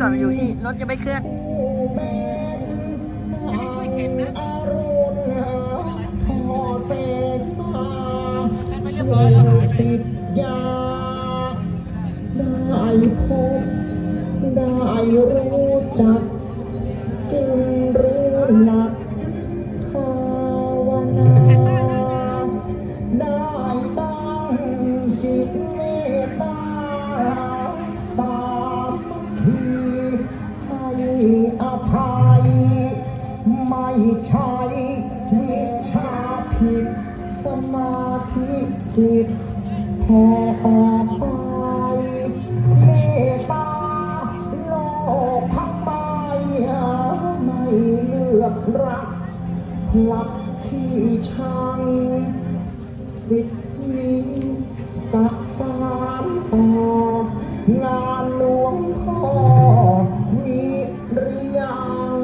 ถจะไม่เคลื่อนอยู่ทอเสนมาสิทยาได้พบได้รู้จักจึงรู้นา ใช่วิชาผิด สมาธิจิตแผ่ออกไปเมตตาโลกทั้งใบไม่เลือกรักพลับที่ชังสิทธินี้จะสานต่องานหลวงพ่อมีหรือยัง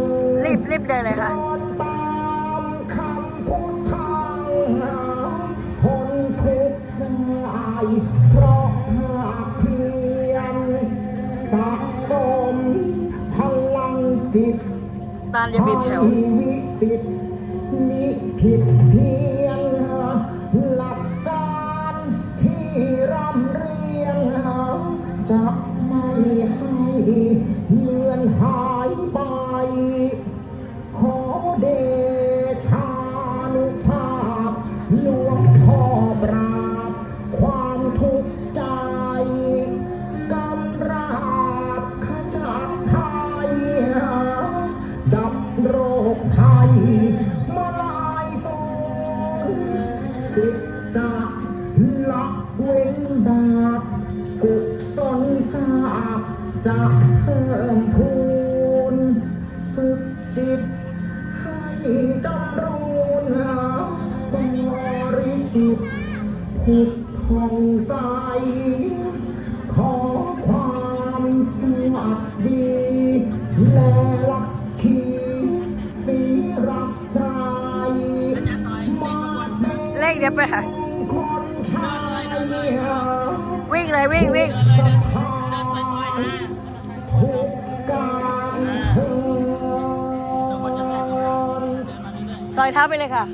รีบรีบเดินเลยค่ะ เพราะภาคเพียรสะสมพลังจิตตาลอย่าบีบแถว ให้วิสิทธิ์มิผิดเพียงหลักการที่ร่ำเรียนจะไม่ให้เลือนห สิจะละเว้นบาปกุศลทราบจะเพิ่มพูนฝึกจิต ให้จำรูนบริสุทธิ์ผุดผ่องใส ขอความสวัสดี และลักขี เป็นเลขเดียวไปค่ะคนชายวิ่งเลยวิ่งวิ่งสถานทุกการเทินซอยเท้าไปเลยค่ะ